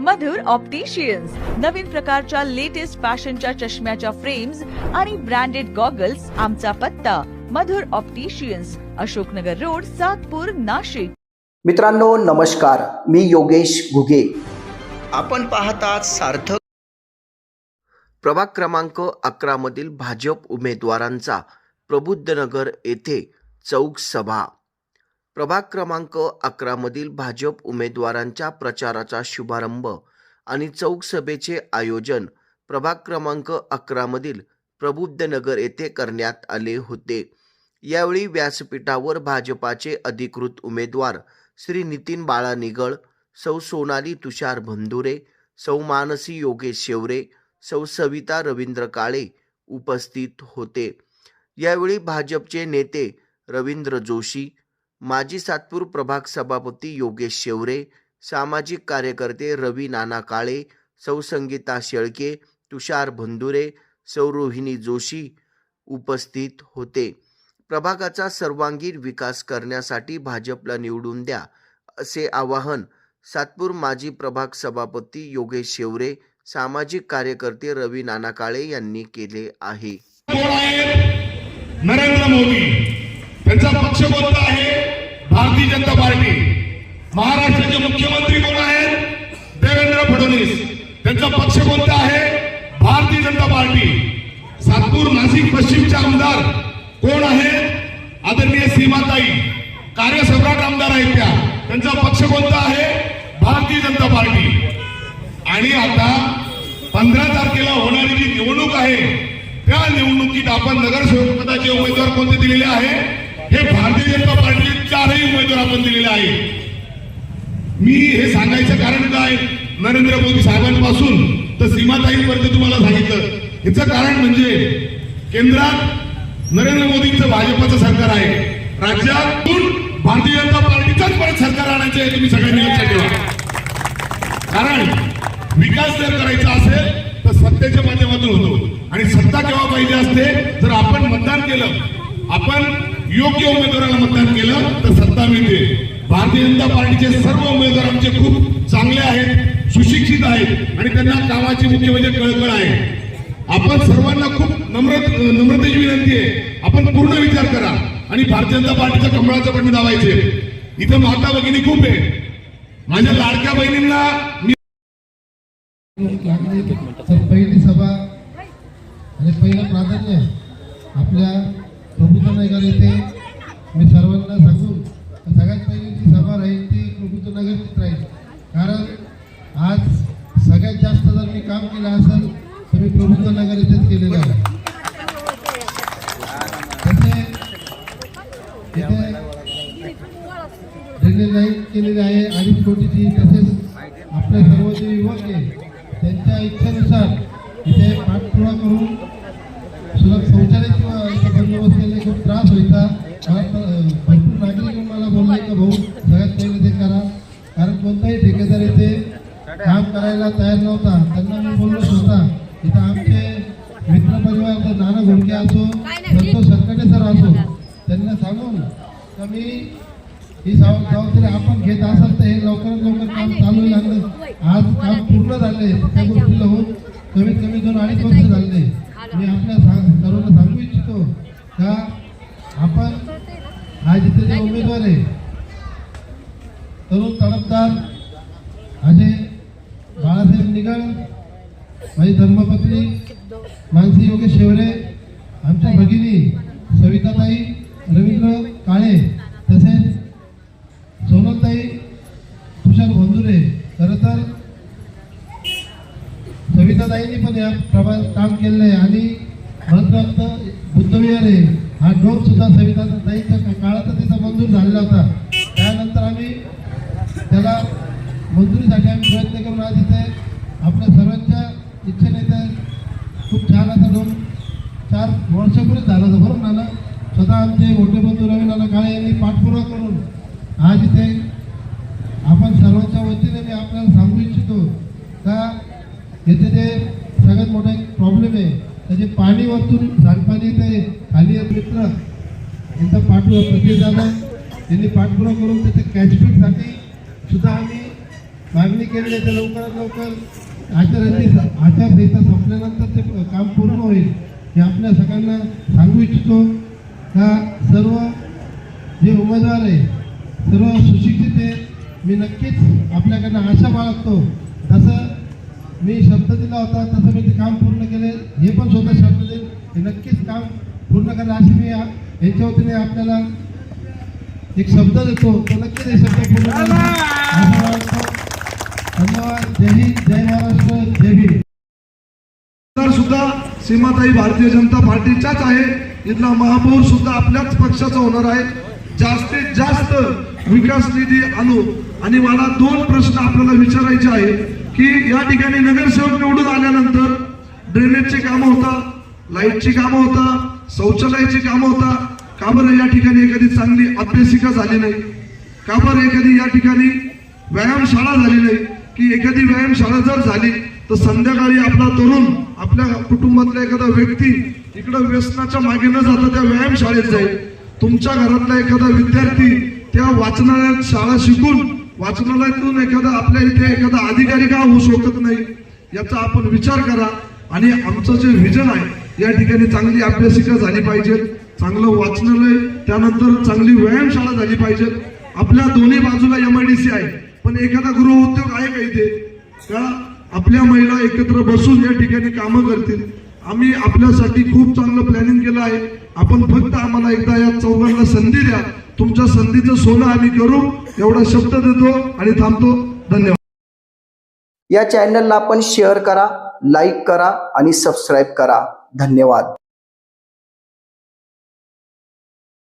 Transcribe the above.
मधुर opticians नवीन प्रकारच्या latest फॅशनच्या चष्म्याच्या फ्रेम्स आणि ब्रँडेड गॉगल्स आमचा पत्ता. Madhur opticians Ashoknagar road Satpur Nashik. मित्रांनो नमस्कार. मी योगेश घुगे. आपण पाहतात सार्थक. प्रभाग क्रमांक अकरामधील भाजप उमेदवारांचा प्रबुद्धनगर येथे चौक सभा. प्रभाग क्रमांक अकरामधील भाजप उमेदवारांच्या प्रचाराचा शुभारंभ आणि चौक सभेचे आयोजन प्रभाग क्रमांक अकरामधील प्रबुद्धनगर येथे करण्यात आले होते. यावेळी व्यासपीठावर भाजपाचे अधिकृत उमेदवार श्री नितीन बाळा निगळ सौ सोनाली तुषार भंदुरे सौ मानसी योगेश शेवरे सौ सविता रवींद्र काळे उपस्थित होते. यावेळी भाजपचे नेते रवींद्र जोशी माजी सातपूर प्रभाग सभापती योगेश शेवरे सामाजिक कार्यकर्ते रवी नाना काळे सौसंगीता शेळके तुषार भंदुरे सौरोहिणी जोशी उपस्थित होते. प्रभागाचा सर्वांगीण विकास करण्यासाठी भाजपला निवडून द्या असे आवाहन सातपूर माजी प्रभाग सभापती योगेश शेवरे सामाजिक कार्यकर्ते रवी नाना काळे यांनी केले आहे. नरेंद्र मोदी त्यांचा पक्ष कोणता आहे? भारतीय जनता पार्टी. महाराष्ट्राचे मुख्यमंत्री कोण आहेत? देवेंद्र फडणवीस. त्यांचा पक्ष कोणता आहे? भारतीय जनता पार्टी. सातपूर नाशिक पश्चिमचे आमदार कोण आहेत? आदरणीय सीमाताई. कार्यसम्राट आमदार आहेत त्या. त्यांचा पक्ष कोणता आहे? भारतीय जनता पार्टी. आणि आता पंधरा तारखेला होणारी जी निवडणूक आहे त्या निवडणुकीत आपण नगरसेवक पदाचे उमेदवार कोणते दिलेले आहे? हे भारतीय जनता पार्टी चारही उमेदवार आपण दिलेले आहे मी हे सांगायचं कारण काय? नरेंद्र मोदी साहेबांपासून तर सीमाताईपर्यंत तुम्हाला सांगितलं. याचं कारण म्हणजे केंद्रात नरेंद्र मोदींचं भाजपाचं सरकार आहे. राज्यातून भारतीय जनता पार्टीचंच परत सरकार आणायचं आहे तुम्ही सगळ्यांनी लक्षात ठेवा. कारण विकास जर करायचा असेल तर सत्तेच्या माध्यमातून होतो. आणि सत्ता केव्हा पाहिजे असते? जर आपण मतदान केलं योग्य उमेदवाराला मतदान केलं तर सत्ता मिळते. भारतीय जनता पार्टीचे सर्व उमेदवार आमचे खूप चांगले आहेत सुशिक्षित आहेत आणि त्यांना कामाची मुख्य म्हणजे कळकळ आहे. आपण सर्वांना खूप नम्र नम्रतेची विनंती आहे. आपण पूर्ण विचार करा आणि भारतीय जनता पार्टीच्या कमळाचं पण दावायचे इथं माता भगिनी खूप आहे माझ्या लाडक्या बहिणींना मी पहिली सभा. आणि पहिलं प्राधान्य आपल्या कृष्णनगर येथे मी सर्वांना सांगून सगळ्यात पहिली जी सभा राहील ती प्रभुत्व राहील कारण आज सगळ्यात जास्त जर मी काम केलं असेल तर मी प्रभुत्व नगर येथेच केलेलं आहे. तसे इथे लाईन केलेली आहे अडीच कोटीची तसेच आपले सर्व जे युवक आहे त्यांच्या इच्छेनुसार इथे पाठपुरा करून ते करा. कारण कोणताही ठेकेदार इथे काम करायला तयार नव्हता. त्यांना मी बोललो स्वतः. इथं आमचे मित्रपरिवार तर नाना घोडके असो संतोष सरकटे सर असो त्यांना सांगून का मी ही जबाब- जबाबदारी आपण घेत असाल तर हे लवकरात लवकर काम चालू आणि आज काम पूर्ण झाले. त्या गोष्टीला होऊन कमीत कमी दोन अडीच वर्ष झाले. मी आपल्या सांग सर्वांना सांगू इच्छितो का आपण आज इथे जे उमेदवार आहे तरुण तडफदार अजय बाळासाहेब निगम माझी धर्मपत्नी मानसी योगेश शेवरे आमच्या भगिनी सविताताई रवींद्र काळे तसेच सोनलताई तुषार भंदुरे खरं तर सविताताईंनी पण या प्रभात काम केलेलं आहे. आणि भरतभक्त बुद्धविहारे हा ड्रोन सुद्धा सविताताईच्या काळातच तिचा मंजूर झालेला होता. त्यानंतर आम्ही त्याला मंजुरीसाठी आम्ही प्रयत्न करून आज इथे आपल्या सर्वांच्या इच्छेने ते खूप छान असा दोन चार वर्षापूर्वीच झालं होतं बरोबर नाना स्वतः आमचे मोठे बंधू रवी नाना काळे यांनी पाठपुरावा करून आज इथे आपण सर्वांच्या वतीने मी आपल्याला सांगू इच्छितो का येथे जे सगळ्यात मोठा एक प्रॉब्लेम आहे त्याचे पाणी वरतून सांडपाणी येते खाली एक मित्र यांचा पाठपुरा प्रति झाला त्यांनी पाठपुरावा करून त्याच्या कॅचफिटसाठी सुद्धा आम्ही मागणी केली आहे तर लवकरात लवकर आचारांनी आचारसंहिता संपल्यानंतर ते काम पूर्ण होईल हे आपल्या सगळ्यांना सांगू इच्छितो. का सर्व जे उमेदवार आहे सर्व सुशिक्षित आहे मी नक्कीच आपल्याकडनं आशा बाळगतो. तसं मी शब्द दिला होता तसं मी ते काम पूर्ण केले. हे पण स्वतः शब्द देईल हे नक्कीच काम पूर्ण करणं अशी मी यांच्या वतीने आपल्याला एक शब्द देतो. तो नक्कीच हे शब्द पूर्ण धन्यवाद जय हिंद जय महाराष्ट्र जय भीम सुद्धा सीमाताई भारतीय जनता पार्टीच्याच आहे इथला महापौर सुद्धा आपल्याच पक्षाचा होणार आहे. जास्तीत जास्त विकास निधी आणू. आणि मला दोन प्रश्न आपल्याला विचारायचे आहे की या ठिकाणी नगरसेवक निवडून आल्यानंतर ड्रेनेजची कामं होता लाईटची कामं होता शौचालयाची कामं होता. का बरं या ठिकाणी एखादी चांगली अभ्यासिका झाली नाही? का बरं एखादी या ठिकाणी व्यायामशाळा झाली नाही की एखादी व्यायामशाळा जर झाली तर संध्याकाळी आपला तरुण आपल्या कुटुंबातला एखादा व्यक्ती इकडं व्यसनाच्या मागे न जाता त्या व्यायामशाळेत जाईल. तुमच्या घरातला एखादा विद्यार्थी त्या वाचनालयात शाळा शिकून वाचनालयातून एखादा आपल्या इथे एखादा अधिकारी का होऊ शकत नाही याचा आपण विचार करा. आणि आमचं जे व्हिजन आहे या ठिकाणी चांगली अभ्यासिका झाली पाहिजे चांगलं वाचनालय त्यानंतर चांगली व्यायामशाळा झाली पाहिजे. आपल्या दोन्ही बाजूला एमआयडीसी आहे. पण एखादा गृहउद्योग आहे का इथे? का आपल्या महिला एकत्र बसून या ठिकाणी कामं करतील? आम्ही आपल्यासाठी खूप चांगलं प्लॅनिंग केलं आहे. आपण फक्त आम्हाला एकदा या चौघांना संधी द्या. तुमच्या संधीचं सोनं आम्ही करू. एवढा शब्द देतो आणि थांबतो. धन्यवाद. या चॅनलला आपण शेअर करा लाईक करा आणि सबस्क्राईब करा. धन्यवाद.